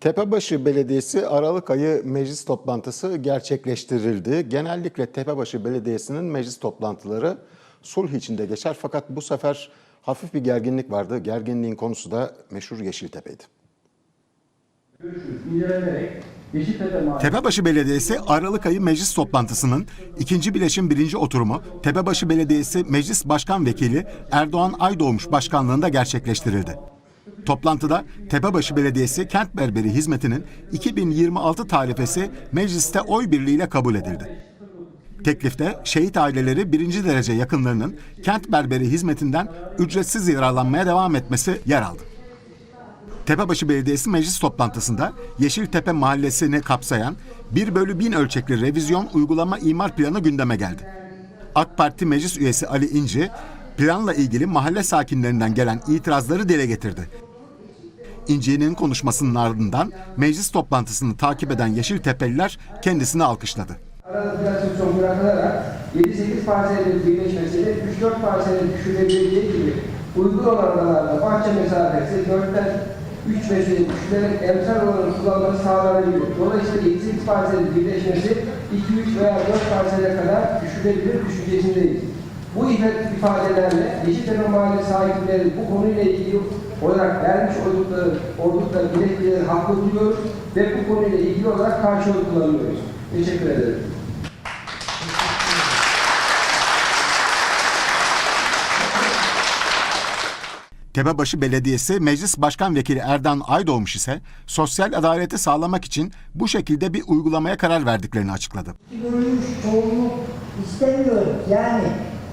Tepebaşı Belediyesi Aralık ayı meclis toplantısı gerçekleştirildi. Genellikle Tepebaşı Belediyesi'nin meclis toplantıları sulh içinde geçer fakat bu sefer hafif bir gerginlik vardı. Gerginliğin konusu da meşhur Yeşiltepe'ydi. Tepebaşı Belediyesi Aralık ayı meclis toplantısının ikinci bileşim birinci oturumu Tepebaşı Belediyesi Meclis Başkan Vekili Erdoğan Aydoğmuş başkanlığında gerçekleştirildi. Toplantıda Tepebaşı Belediyesi Kent Berberi Hizmeti'nin 2026 tarifesi mecliste oy birliğiyle kabul edildi. Teklifte şehit aileleri birinci derece yakınlarının kent berberi hizmetinden ücretsiz yararlanmaya devam etmesi yer aldı. Tepebaşı Belediyesi meclis toplantısında Yeşiltepe Mahallesi'ni kapsayan 1 bölü 1000 ölçekli revizyon uygulama imar planı gündeme geldi. AK Parti meclis üyesi Ali İnci, planla ilgili mahalle sakinlerinden gelen itirazları dile getirdi. İnci'nin konuşmasının ardından meclis toplantısını takip eden Yeşiltepeliler kendisini alkışladı. arada plastasyon bırakılarak 7-8 parsellerin birleşmesiyle 3-4 parselin düşürülebileceği gibi uygun olan bahçe mesafesi 4'ten 3 metreye düşürülerek emsal olanın kullanılması sağlanabilir. Dolayısıyla 7-8 parselin birleşmesi 2-3 veya 4 parsele kadar düşürülebilir düşüncesindeyiz. Bu ifade- ifadelerle Yeşiltepe Mahalle sahipleri bu konuyla ilgili olarak vermiş oldukları, oldukları dilekçeleri haklı buluyoruz ve bu konuyla ilgili olarak karşı oy kullanıyoruz. Teşekkür ederim. Tepebaşı Belediyesi Meclis Başkan Vekili Erdan Aydoğmuş ise sosyal adaleti sağlamak için bu şekilde bir uygulamaya karar verdiklerini açıkladı. görülmüş çoğunluk istemiyoruz. Yani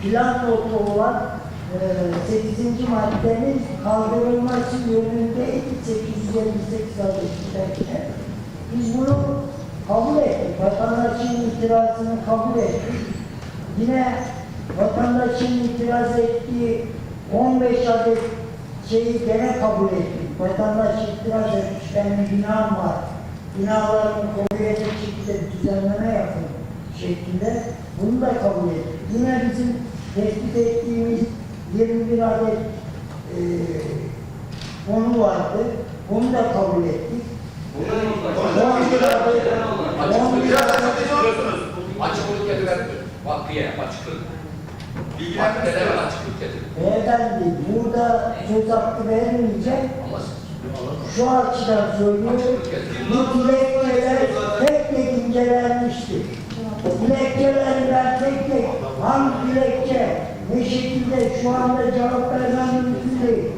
plan notu olan 8. maddenin kaldırılması yönünde 858 adresindeki biz bunu kabul ettik. Vatandaşın itirazını kabul ettik. Yine vatandaşın itiraz ettiği 15 adet şeyi gene kabul ettik. Vatandaş itiraz etmiş, benim binam var. Binalarımı koruyacak şekilde düzenleme yapın şeklinde. Bunu da kabul ettik. Yine bizim tespit ettiğimiz 21 adet e, konu vardı. Bunu da kabul ettik. 11 adet, 11 adet Açıklık getirebilir. Vakfiye açıklık. Maddelere açıklık getirir. Beyefendi burada söz hakkı vermeyeceğim. Ama Şu açıdan söylüyorum. Bu dilekçeler tek tek incelenmiştir. Dilekçeleri ben tek tek hangi dilekçe ne şekilde şu anda cevap vermem mümkün değil.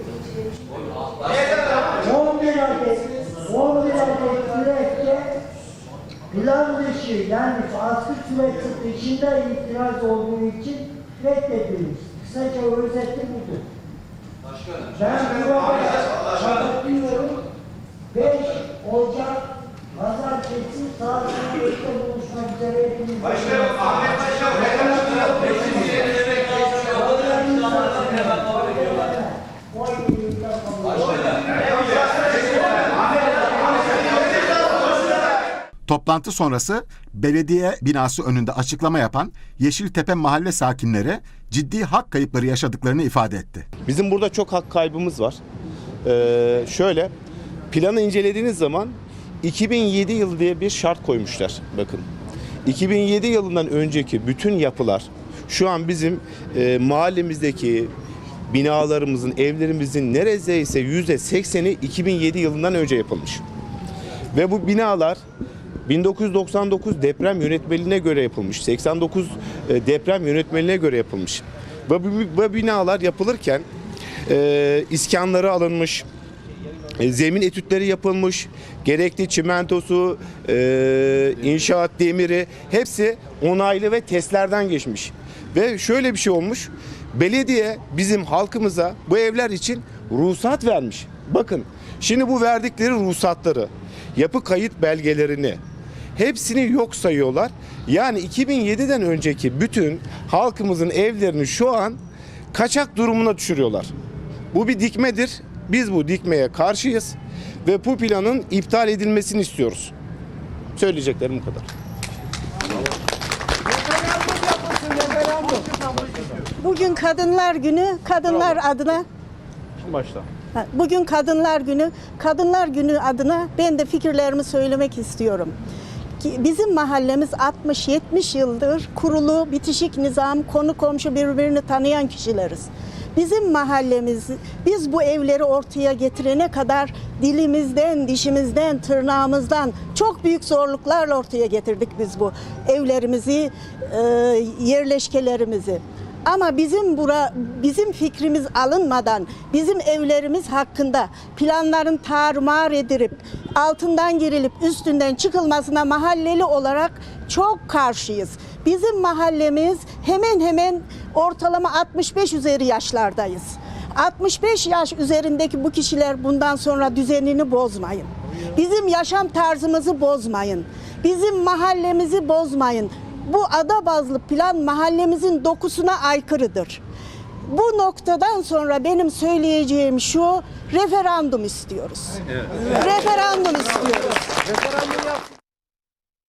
11 adet 11 adet dilekçe plan dışı yani asıl süresi dışında itiraz olduğu için reddedilmiş. Kısaca özeti budur. Ben burada kapatıyorum. 5 Ocak Pazartesi saat 15'te buluşmak üzere. Başkanım, Ahmet Toplantı sonrası belediye binası önünde açıklama yapan Yeşiltepe mahalle sakinleri ciddi hak kayıpları yaşadıklarını ifade etti. Bizim burada çok hak kaybımız var. Ee, şöyle planı incelediğiniz zaman 2007 yılı diye bir şart koymuşlar. Bakın 2007 yılından önceki bütün yapılar şu an bizim e, mahallemizdeki binalarımızın, evlerimizin neredeyse yüzde 80'i 2007 yılından önce yapılmış. Ve bu binalar 1999 deprem yönetmeliğine göre yapılmış. 89 e, deprem yönetmeliğine göre yapılmış. Bu binalar yapılırken e, iskanları alınmış, e, zemin etütleri yapılmış, gerekli çimentosu, e, inşaat demiri hepsi onaylı ve testlerden geçmiş. Ve şöyle bir şey olmuş, belediye bizim halkımıza bu evler için ruhsat vermiş. Bakın şimdi bu verdikleri ruhsatları, yapı kayıt belgelerini hepsini yok sayıyorlar. Yani 2007'den önceki bütün halkımızın evlerini şu an kaçak durumuna düşürüyorlar. Bu bir dikmedir. Biz bu dikmeye karşıyız ve bu planın iptal edilmesini istiyoruz. Söyleyeceklerim bu kadar. Bugün Kadınlar Günü. Kadınlar adına Başla. Bugün Kadınlar Günü. Kadınlar Günü adına ben de fikirlerimi söylemek istiyorum. Bizim mahallemiz 60-70 yıldır kurulu, bitişik nizam, konu komşu birbirini tanıyan kişileriz. Bizim mahallemiz, biz bu evleri ortaya getirene kadar dilimizden, dişimizden, tırnağımızdan çok büyük zorluklarla ortaya getirdik biz bu evlerimizi, e, yerleşkelerimizi. Ama bizim bura bizim fikrimiz alınmadan bizim evlerimiz hakkında planların tarumar edilip altından girilip üstünden çıkılmasına mahalleli olarak çok karşıyız. Bizim mahallemiz hemen hemen ortalama 65 üzeri yaşlardayız. 65 yaş üzerindeki bu kişiler bundan sonra düzenini bozmayın. Bizim yaşam tarzımızı bozmayın. Bizim mahallemizi bozmayın bu ada bazlı plan mahallemizin dokusuna aykırıdır. Bu noktadan sonra benim söyleyeceğim şu, referandum istiyoruz. Evet. Referandum istiyoruz. Referandum